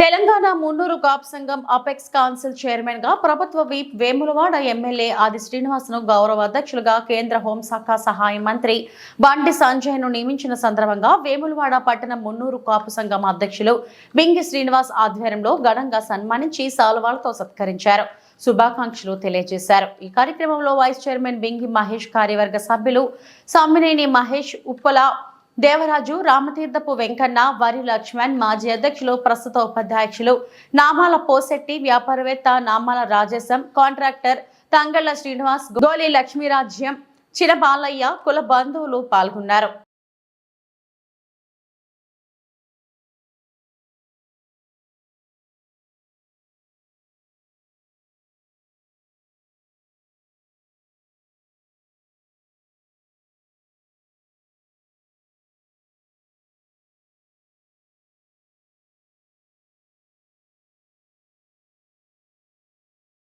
తెలంగాణ మున్నూరు కాప్ సంఘం apex council చైర్మన్గా ప్రభుత్వ వీప్ వేములవాడ ఎమ్మెల్యే ఆది శ్రీనివాస్ను గౌరవ అధ్యక్షులుగా కేంద్ర హోంశాఖ సహాయ మంత్రి బండి సంజయ్ను నియమించిన సందర్భంగా వేములవాడ పట్టణ మున్నూరు కాపు సంఘం అధ్యక్షులు బింగి శ్రీనివాస్ ఆధ్వర్యంలో ఘనంగా సన్మానించి సాలువాలతో సత్కరించారు. శుభాకాంక్షలు తెలియజేశారు. ఈ కార్యక్రమంలో వైస్ చైర్మన్ బింగి మహేష్ కార్యవర్గ సభ్యులు సమ్మినేని మహేష్ ఉప్పల దేవరాజు రామతీర్థపు వెంకన్న వరి లక్ష్మణ్ మాజీ అధ్యక్షులు ప్రస్తుత ఉపాధ్యక్షులు. నామాల పోసెట్టి వ్యాపారవేత్త నామాల రాజేశం కాంట్రాక్టర్ తంగళ్ళ శ్రీనివాస్ గోలి లక్ష్మీరాజ్యం చిరబాలయ్య కుల బంధువులు పాల్గొన్నారు.